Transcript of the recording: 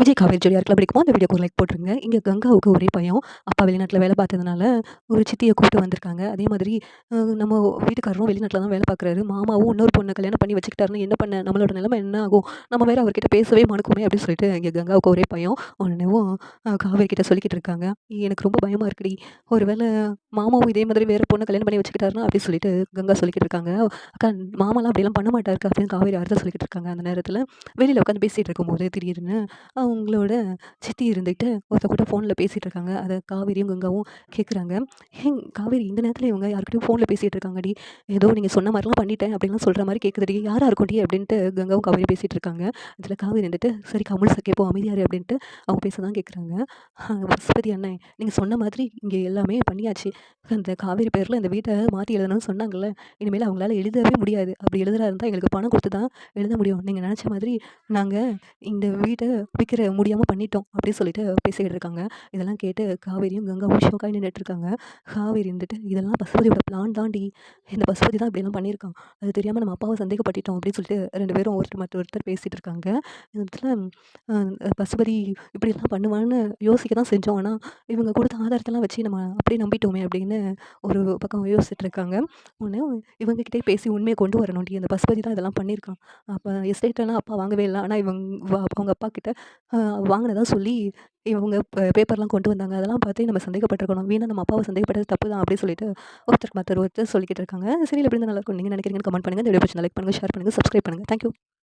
விஜய் காவேரி ஜோடியாக யாருக்கெல்லாம் பிடிக்குமோ அந்த வீடியோக்கு ஒரு லைக் போட்டுருங்க. இங்கே கங்காவுக்கு ஒரே பையன் அப்பா வெளிநாட்டில் வேலை பார்த்ததுனால ஒரு சித்தியை கூப்பிட்டு வந்திருக்காங்க. அதே மாதிரி நம்ம வீட்டுக்காரரும் வெளிநாட்டில் தான் வேலை பார்க்குறாரு. மாமாவும் இன்னொரு பொண்ணை கல்யாணம் பண்ணி வச்சுக்கிட்டாருன்னு என்ன பண்ண நம்மளோட நிலைமை என்ன ஆகும்? நம்ம வேறு அவர்கிட்ட பேசவே மனுக்குமே அப்படின்னு சொல்லிட்டு இங்கே கங்காவுக்கு ஒரே பையன் உடனேவும் காவேரி கிட்ட சொல்லிக்கிட்டு இருக்காங்க. எனக்கு ரொம்ப பயமாக இருக்குடி. ஒருவேளை மாமாவும் இதே மாதிரி வேறு பொண்ணை கல்யாணம் பண்ணி வச்சுக்கிட்டாருன்னா அப்படின்னு சொல்லிட்டு கங்கா சொல்லிக்கிட்டு இருக்காங்க. அக்கா மாமாலாம் அப்படிலாம் பண்ண மாட்டாருக்கு அப்படின்னு காவேரி அர்த்தம் சொல்லிக்கிட்டு இருக்காங்க அந்த நேரத்தில். வெளியில் உட்காந்து பேசிகிட்டு இருக்கும்போது திடீர்னு அவங்களோட சித்தி இருந்துக்கிட்டு ஒருத்த கூட ஃபோனில் பேசிகிட்டு இருக்காங்க அதை காவேரியும் கங்காவும் கேட்குறாங்க ஹேங் காவேரி இந்த நேரத்தில் இவங்க யார்கிட்டயும் ஃபோனில் பேசிகிட்டு இருக்காங்கடி ஏதோ நீங்கள் சொன்ன மாதிரிலாம் பண்ணிட்டேன் அப்படின்லாம் சொல்கிற மாதிரி கேட்குதுடி யாராக இருக்கும்டி அப்படின்ட்டு கங்காவும் காவேரி பேசிகிட்டு இருக்காங்க இதில் காவேரி இருந்துட்டு சரி கமல் சக்கேப்போ அமைதியாரு அப்படின்ட்டு அவங்க பேச தான் கேட்குறாங்க பசுபதி அண்ணன் நீங்கள் சொன்ன மாதிரி இங்கே எல்லாமே பண்ணியாச்சு. அந்த காவேரி பேரில் இந்த வீட்டை மாற்றி எழுதணும்னு சொன்னாங்கல்ல. இனிமேல் அவங்களால எழுதவே முடியாது. அப்படி எழுதுறா இருந்தால் எங்களுக்கு பணம் கொடுத்து தான் எழுத முடியும். நீங்கள் நினச்ச மாதிரி நாங்கள் இந்த வீட்டை விற்கிற முடியாமல் பண்ணிட்டோம் அப்படின்னு சொல்லிட்டு பேசிக்கிட்டு இருக்காங்க. இதெல்லாம் கேட்டு காவேரியும் கங்காவும் ஷோக்காய் நின்றுட்டு இருக்காங்க. காவேரி இருந்துட்டு இதெல்லாம் பசுபதியோட பிளான் தாண்டி இந்த பசுபதி தான் இப்படிலாம் பண்ணியிருக்கான். அது தெரியாமல் நம்ம அப்பாவை சந்தேகப்பட்டுட்டோம் அப்படின்னு சொல்லிட்டு ரெண்டு பேரும் ஒருத்தர் மற்ற ஒருத்தர் பேசிகிட்டு இருக்காங்க இதில் பசுபதி இப்படிலாம் பண்ணுவான்னு யோசிக்க தான் செஞ்சோம். ஆனால் இவங்க கொடுத்த ஆதாரத்தெல்லாம் வச்சு நம்ம அப்படியே நம்பிட்டோமே அப்படின்னு ஒரு பக்கம் யோசிச்சுட்டு இருக்காங்க. உடனே இவங்ககிட்டே பேசி உண்மையை கொண்டு வரணும்டி அந்த பசுபதி தான் இதெல்லாம் பண்ணியிருக்கான். அப்போ எஸ்டேட்டெல்லாம் அப்பா வாங்கவே இல்லை. ஆனால் இவங்க அவங்க அப்பா கிட்ட வாங்கினதா சொல்லி இவங்க பேப்பர்லாம் கொண்டு வந்தாங்க. அதெல்லாம் பார்த்து நம்ம சந்தேகப்பட்டிருக்கணும். வீணாக நம்ம அப்பாவை சந்தேகப்பட்டது தப்பு தான் அப்படின்னு சொல்லிட்டு ஒருத்தருக்கு மற்ற ஒருத்தர் சொல்லிக்கிட்டு இருக்காங்க. சரி எப்படி இருந்தால் நல்லா இருக்கும் நீங்கள் நினைக்கிறீங்கன்னு கமெண்ட் பண்ணுங்கள் இந்த வீடியோ பிடிச்சி லைக் பண்ணுங்கள் ஷேர் பண்ணுங்கள் சப்ஸ்கிரைப் பண்ணுங்கள் தேங்க்யூ